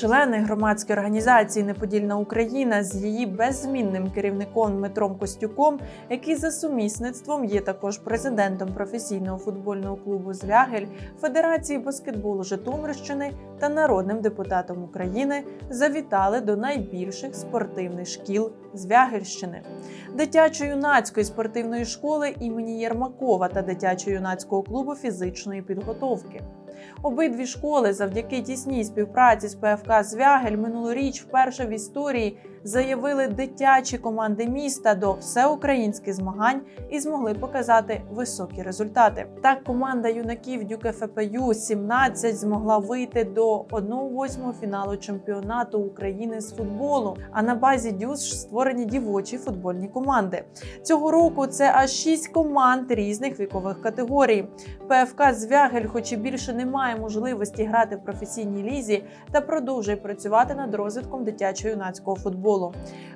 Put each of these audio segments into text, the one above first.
Члени громадської організації Неподільна Україна з її беззмінним керівником Дмитром Костюком, який за сумісництвом є також президентом професійного футбольного клубу Звягель, Федерації баскетболу Житомирщини та народним депутатом України, завітали до найбільших спортивних шкіл Звягельщини дитячо-юнацької спортивної школи імені Єрмакова та дитячо-юнацького клубу фізичної підготовки. Обидві школи завдяки тісній співпраці з ПФК Звягель минулоріч вперше в історії заявили дитячі команди міста до всеукраїнських змагань і змогли показати високі результати. Так, команда юнаків Дюк ФПЮ 17 змогла вийти до 1-8 фіналу чемпіонату України з футболу. А на базі Дюс створені дівочі футбольні команди. Цього року це аж 6 команд різних вікових категорій. ПФК Звягель, хоч і більше не має можливості грати в професійній лізі, та продовжує працювати над розвитком дитячо-юнацького футболу.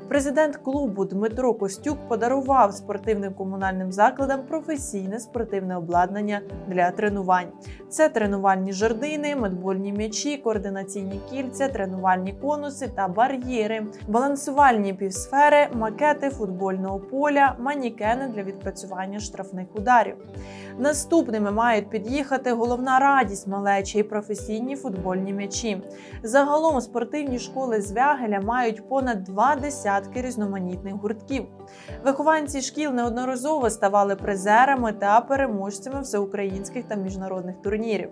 Президент клубу Дмитро Костюк подарував спортивним комунальним закладам професійне спортивне обладнання для тренувань. Це тренувальні жердини, медбольні м'ячі, координаційні кільця, тренувальні конуси та бар'єри, балансувальні півсфери, макети футбольного поля, манікени для відпрацювання штрафних ударів. Наступними мають під'їхати головна радість малечі і професійні футбольні м'ячі. Загалом спортивні школи Звягеля мають понад два десятки різноманітних гуртків. Вихованці шкіл неодноразово ставали призерами та переможцями всеукраїнських та міжнародних турнірів.